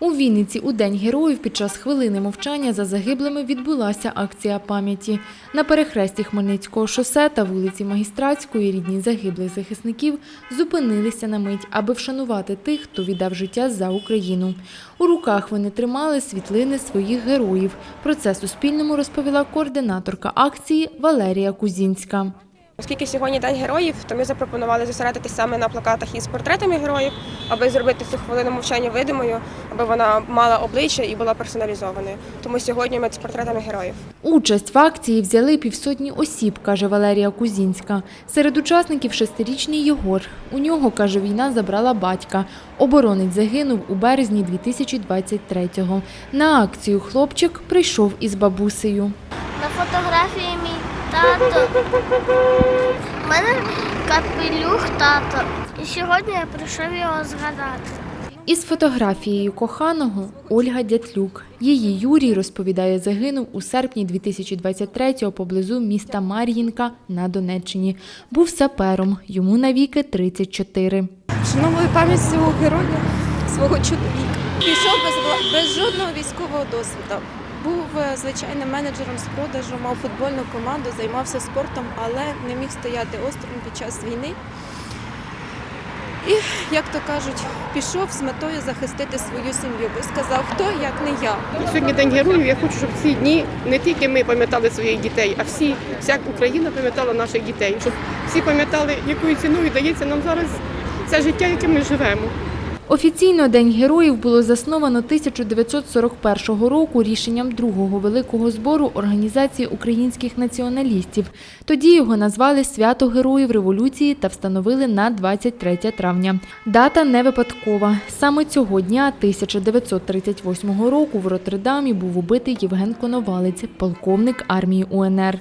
У Вінниці у День героїв під час хвилини мовчання за загиблими відбулася акція пам'яті. На перехресті Хмельницького шосе та вулиці Магістратської рідні загиблих захисників зупинилися на мить, аби вшанувати тих, хто віддав життя за Україну. У руках вони тримали світлини своїх героїв. Про це Суспільному розповіла координаторка акції Валерія Кузінська. Оскільки сьогодні день героїв, то ми запропонували зосередитись саме на плакатах із портретами героїв, аби зробити цю хвилину мовчання видимою, аби вона мала обличчя і була персоналізованою. Тому сьогодні ми з портретами героїв. Участь в акції взяли півсотні осіб, каже Валерія Кузінська. Серед учасників шестирічний Єгор. У нього, каже, війна забрала батька. Оборонець загинув у березні 2023-го. На акцію хлопчик прийшов із бабусею. На фотографії мій тато. У мене капелюх тато. І сьогодні я прийшов його згадати. Із фотографією коханого Ольга Дятлюк. Її Юрій, розповідає, загинув у серпні 2023-го поблизу міста Мар'їнка на Донеччині. Був сапером, йому навіки 34. Вшановую пам'ять свого героя, свого чоловіка. Пішов без, без жодного військового досвіду. Був е, звичайним менеджером з продажу, мав футбольну команду, займався спортом, але не міг стояти осторонь під час війни. І, як то кажуть, пішов з метою захистити свою сім'ю, бо сказав, хто як не я. Сьогодні день героїв. Я хочу, щоб ці дні не тільки ми пам'ятали своїх дітей, а всі, вся Україна пам'ятала наших дітей. Щоб всі пам'ятали, якою ціною дається нам зараз це життя, яким ми живемо. Офіційно День героїв було засновано 1941 року рішенням другого великого збору Організації українських націоналістів. Тоді його назвали Свято Героїв Революції та встановили на 23 травня. Дата не випадкова. Саме цього дня 1938 року в Роттердамі був убитий Євген Коновалець, полковник армії УНР.